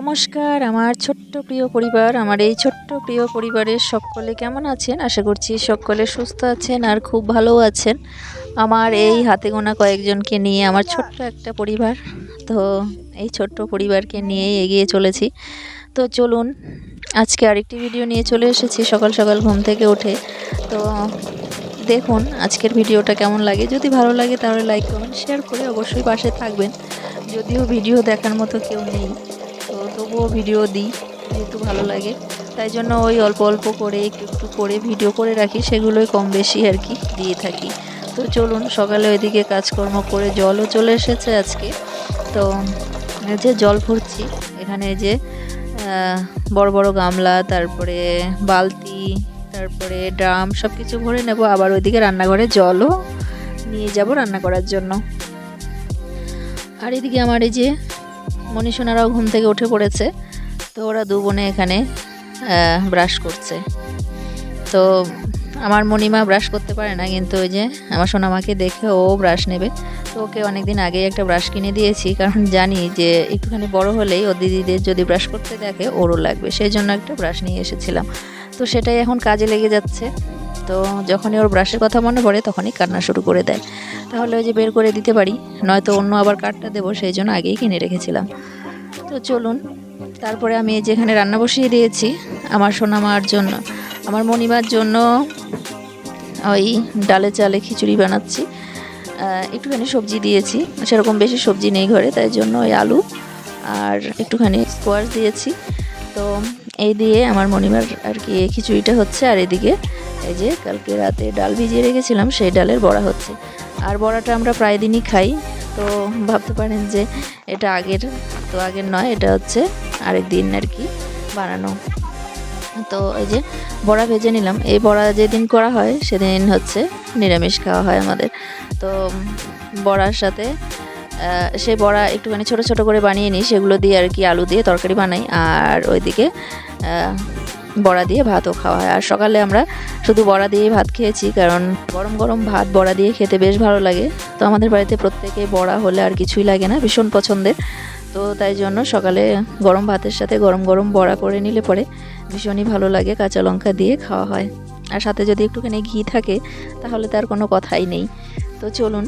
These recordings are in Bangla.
নমস্কার, আমার ছোট্ট প্রিয় পরিবার, আমার এই ছোট্ট প্রিয় পরিবারের সকলে কেমন আছেন? আশা করছি সকলে সুস্থ আছেন আর খুব ভালো আছেন। আমার এই হাতে গোনা কয়েকজনকে নিয়ে আমার ছোট্ট একটা পরিবার, তো এই ছোট্ট পরিবারকে নিয়েই এগিয়ে চলেছি। তো চলুন, আজকে আরেকটি ভিডিও নিয়ে চলে এসেছি, সকাল সকাল ঘুম থেকে উঠে। তো দেখুন, আজকের ভিডিওটা কেমন লাগে? যদি ভালো লাগে তাহলে লাইক কমেন্ট শেয়ার করে অবশ্যই পাশে থাকবেন। যদিও ভিডিও দেখার মতো কেউ নেই। তবুও ভিডিও দিই, যেহেতু ভালো লাগে। তাই জন্য ওই অল্প অল্প করে, একটু একটু করে ভিডিও করে রাখি, সেগুলোই কম বেশি আর কি দিয়ে থাকি। তো চলুন, সকালে ওইদিকে কাজকর্ম করে জলও চলে এসেছে আজকে। তো যে জল ভরছি, এখানে যে বড় বড় গামলা, তারপরে বালতি, তারপরে ড্রাম সব কিছু ভরে নেব। আবার ওইদিকে রান্নাঘরে জলও নিয়ে যাব রান্না করার জন্য। আর এদিকে আমার এই যে মনীষোনারাও ঘুম থেকে উঠে পড়েছে। তো ওরা দু বোনে এখানে ব্রাশ করছে। তো আমার মণিমা ব্রাশ করতে পারে না, কিন্তু ওই যে আমার সোনামাকে দেখে ও ব্রাশ নেবে। তো ওকে অনেকদিন আগেই একটা ব্রাশ কিনে দিয়েছি, কারণ জানি যে একটুখানি বড় হলেই ও দিদিদের যদি ব্রাশ করতে দেখে, ওরও লাগবে। সেই জন্য একটা ব্রাশ নিয়ে এসেছিলাম। তো সেটাই এখন কাজে লেগে যাচ্ছে। তো যখনই ওর ব্রাশের কথা মনে পড়ে, তখনই কান্না শুরু করে দেয়। তাহলে ওই যে বের করে দিতে পারি, নয়তো অন্য আবার কাঠটা দেবো, সেই জন্য আগেই কিনে রেখেছিলাম। তো চলুন, তারপরে আমি যেখানে রান্না বসিয়ে দিয়েছি, আমার সোনামার জন্য। আমার মণিমার জন্য ওই ডালে চালে খিচুড়ি বানাচ্ছি। একটুখানি সবজি দিয়েছি, সেরকম বেশি সবজি নেই ঘরে, তাই জন্য ওই আলু আর একটুখানি স্কোয়াশ দিয়েছি। তো এই দিয়ে আমার মণিমার আর কি খিচুড়িটা হচ্ছে, আর এদিকে এই যে কালকে রাতে ডাল ভিজিয়ে রেখেছিলাম, সেই ডালের বড়া হচ্ছে। আর বড়াটা আমরা প্রায় দিনই খাই। তো ভাবতে পারেন যে এটা আগের, তো আগের নয়, এটা হচ্ছে আরেক দিন আর কি বানানো। তো এই যে বড়া ভেজে নিলাম। এই বড়া যেদিন করা হয়, সেদিন হচ্ছে নিরামিষ খাওয়া হয় আমাদের। তো বড়ার সাথে সেই বড়া একটুখানি ছোট ছোট করে বানিয়ে নিই, সেগুলো দিয়ে আর কি আলু দিয়ে তরকারি বানাই, আর ওইদিকে বড়া দিয়ে ভাতও খাওয়া হয়। আর সকালে আমরা শুধু বড়া দিয়েই ভাত খেয়েছি, কারণ গরম গরম ভাত বড়া দিয়ে খেতে বেশ ভালো লাগে। তো আমাদের বাড়িতে প্রত্যেকে বড়া হলে আর কিছুই লাগে না, ভীষণ পছন্দের। তো তাই জন্য সকালে গরম ভাতের সাথে গরম গরম বড়া করে নিলে পরে ভীষণই ভালো লাগে, কাঁচা লঙ্কা দিয়ে খাওয়া হয়। আর সাথে যদি একটুখানি ঘি থাকে, তাহলে তার কোনো কথাই নেই। তো চলুন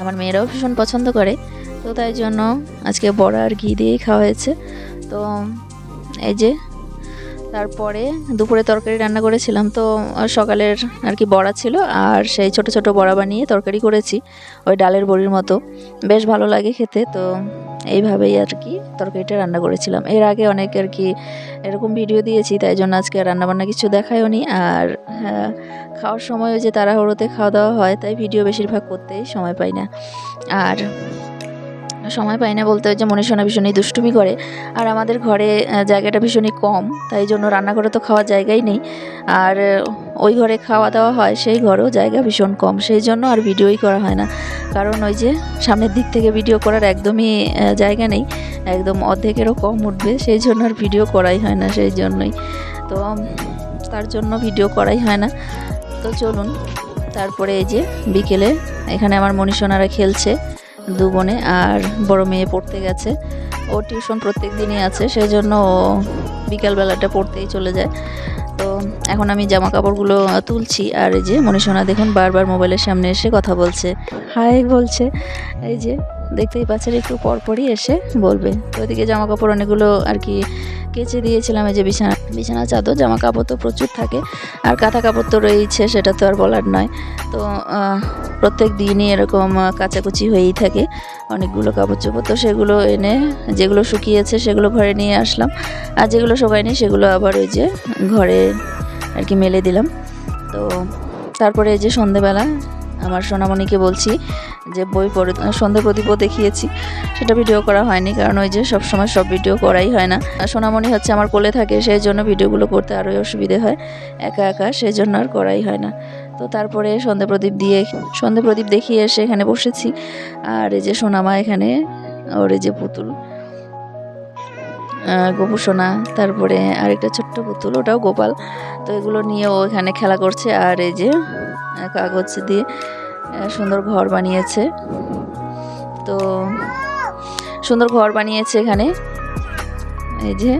আমার মেয়েরাও ভীষণ পছন্দ করে। তো তাই জন্য আজকে বড়া আর ঘি দিয়েই খাওয়া হয়েছে। তো এই যে তারপরে দুপুরে তরকারি রান্না করেছিলাম তো সকালের আর কি বড়া ছিল আর সেই ছোট ছোট বড়া বানিয়ে তরকারি করেছি ওই ডালের বড়ির মতো। বেশ ভালো লাগে খেতে তো এইভাবেই আর কি তরকারিটা রান্না করেছিলাম। এর আগে অনেক আর কি এরকম ভিডিও দিয়েছি তাই জন্য আজকে রান্নাবান্না কিছু দেখায়ও নি। আর হ্যাঁ, খাওয়ার সময় ওই যে তাড়াহুড়োতে খাওয়া দাওয়া হয় তাই ভিডিও বেশিরভাগ করতেই সময় পাই না। আর সময় পাই না বলতে যে মনে ভীষণই দুষ্টুমি করে। আর আমাদের ঘরে জায়গাটা ভীষণই কম, তাই জন্য রান্নাঘরে তো খাওয়ার জায়গাই নেই। আর ওই ঘরে খাওয়া দাওয়া হয়, সেই ঘরেও জায়গা ভীষণ কম, সেই জন্য আর ভিডিওই করা হয় না। কারণ ওই যে সামনের দিক থেকে ভিডিও করার একদমই জায়গা নেই, একদম অর্ধেকেরও কম উঠবে, সেই জন্য আর ভিডিও করাই হয় না, সেই জন্যই। তো তার জন্য ভিডিও করাই হয় না। তো চলুন, তারপরে এই যে বিকেলে, এখানে আমার মনীষণারা খেলছে। দু বোনে আর বড় মেয়ে পড়তে গেছে। ও টিউশন প্রত্যেক দিনই আছে সেই জন্য ও বিকালবেলাটা পড়তেই চলে যায়। তো এখন আমি জামা কাপড়গুলো তুলছি আর এই যে মনীষণা দেখুন বারবার মোবাইলের সামনে এসে কথা বলছে। হাই বলছে, এই যে দেখতেই পাচ্ছেন, একটু পরপরই এসে বলবে। তো ওইদিকে জামা কাপড় অনেকগুলো আর কি কেচে দিয়েছিলাম, এই যে বিছানা বিছানা চাদর জামা কাপড় তো প্রচুর থাকে। আর কাঁথা কাপড় তো রয়েছে সেটা তো আর বলার নয়। তো প্রত্যেক দিনই এরকম কাচাকুচি হয়েই থাকে অনেকগুলো কাপড় চোপড় তো সেগুলো এনে, যেগুলো শুকিয়েছে সেগুলো ঘরে নিয়ে আসলাম। আর যেগুলো শুকায়নি সেগুলো আবার ওই যে ঘরে আর কি মেলে দিলাম। তো, তারপরে এই যে সন্ধেবেলা, আমার সোনামণিকে বলছি যে বই পড়ে সন্ধে প্রদীপও দেখিয়েছি, সেটা ভিডিও করা হয়নি, কারণ ওই যে সব সময় সব ভিডিও করাই হয় না। সোনামণি হচ্ছে আমার কোলে থাকে সেই জন্য ভিডিওগুলো করতে আরোই অসুবিধে হয়, একা একা সেই জন্য আর করাই হয় না। তো তারপরে সন্ধে প্রদীপ দিয়ে সন্ধে প্রদীপ দেখিয়ে এসে এখানে বসেছি, আর এই যে সোনামা এখানে, ওর এই যে পুতুল। গোপু সোনা, তারপরে আরেকটা ছোট্ট পুতুল, ওটাও গোপাল। তো এগুলো নিয়ে ও এখানে খেলা করছে, আর এই যে কাগজ দিয়ে সুন্দর ঘর বানিয়েছে। তো সুন্দর ঘর বানিয়েছে এখানে। এই যে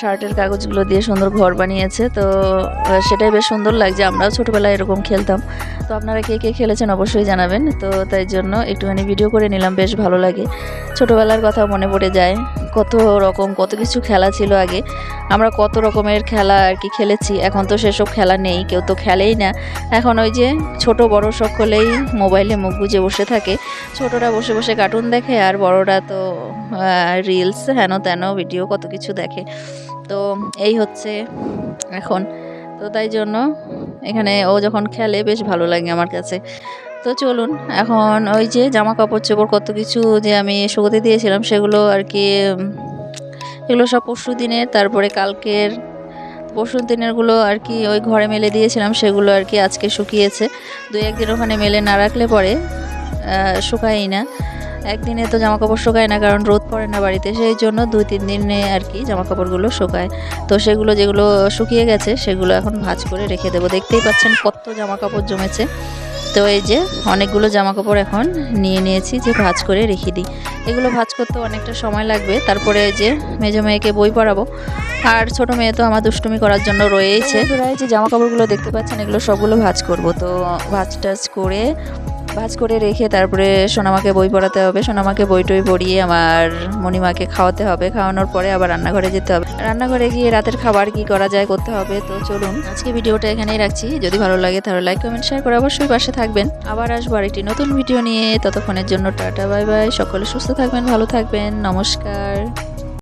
শার্টের কাগজগুলো দিয়ে সুন্দর ঘর বানিয়েছে। তো সেটাই বেশ সুন্দর লাগছে। আমরাও ছোটোবেলায় এরকম খেলতাম। তো আপনারা কে কে খেলেছেন অবশ্যই জানাবেন। তো তাই জন্য একটুখানি ভিডিও করে নিলাম। বেশ ভালো লাগে। ছোটোবেলার কথা মনে পড়ে যায়। কত রকম, কত কিছু খেলা ছিল আগে। আমরা কত রকমের খেলা আর কি খেলেছি। এখন তো সেসব খেলা নেই, কেউ তো খেলেই না। এখন ওই যে ছোট বড় সকলেই মোবাইলে মুখ গুজে বসে থাকে। ছোটরা বসে বসে কার্টুন দেখে আর বড়রা তো রিলস হেন তেন ভিডিও কত কিছু দেখে। তো এই হচ্ছে এখন। তো তাই জন্য এখানে ও যখন খেলে বেশ ভালো লাগে আমার কাছে। তো চলুন এখন ওই যে জামা কাপড় চোপড় কত কিছু যে আমি শুকোতে দিয়েছিলাম সেগুলো আর কি এগুলো সব পরশু দিনের তারপরে কালকের পরশু দিনেরগুলো আর কি ওই ঘরে মেলে দিয়েছিলাম সেগুলো আর কি আজকে শুকিয়েছে। দুই একদিন ওখানে মেলে না রাখলে পরে আহ, শুকায়ই না। একদিনে তো জামা কাপড় শুকায় না কারণ রোদ পড়ে না বাড়িতে সেই জন্য দুই তিন দিনে আর কি জামা কাপড়গুলো শুকায়। তো সেগুলো যেগুলো শুকিয়ে গেছে সেগুলো এখন ভাঁজ করে রেখে দেবো। দেখতেই পাচ্ছেন কত জামা কাপড় জমেছে। তো এই যে অনেকগুলো জামা কাপড় এখন নিয়ে নিয়েছি যে ভাজ করে রেখে দিই। এগুলো ভাজ করতে অনেকটা সময় লাগবে। তারপরে যে মেজো মেয়েকে বই পড়াবো। আর ছোট মেয়ে তো আমার দুষ্টুমি করার জন্য রয়েছে যে জামা কাপড়গুলো দেখতে পাচ্ছেন, এগুলো সবগুলো ভাজ করব। তো ভাজ টাজ করে ভাঁজ করে রেখে তারপরে সোনামাকে বই পড়াতে হবে। সোনামাকে বই টই পড়িয়ে আমার মণিমাকে খাওয়াতে হবে। খাওয়ানোর পরে আবার রান্নাঘরে যেতে হবে। রান্নাঘরে গিয়ে রাতের খাবার কি করা যায়, করতে হবে? তো চলুন আজকে ভিডিওটা এখানেই রাখছি। যদি ভালো লাগে তাহলে লাইক কমেন্ট শেয়ার করে অবশ্যই পাশে থাকবেন। আবার আসব আরেকটি নতুন ভিডিও নিয়ে। ততক্ষণের জন্য টাটা বাই বাই সকলে সুস্থ থাকবেন, ভালো থাকবেন। নমস্কার।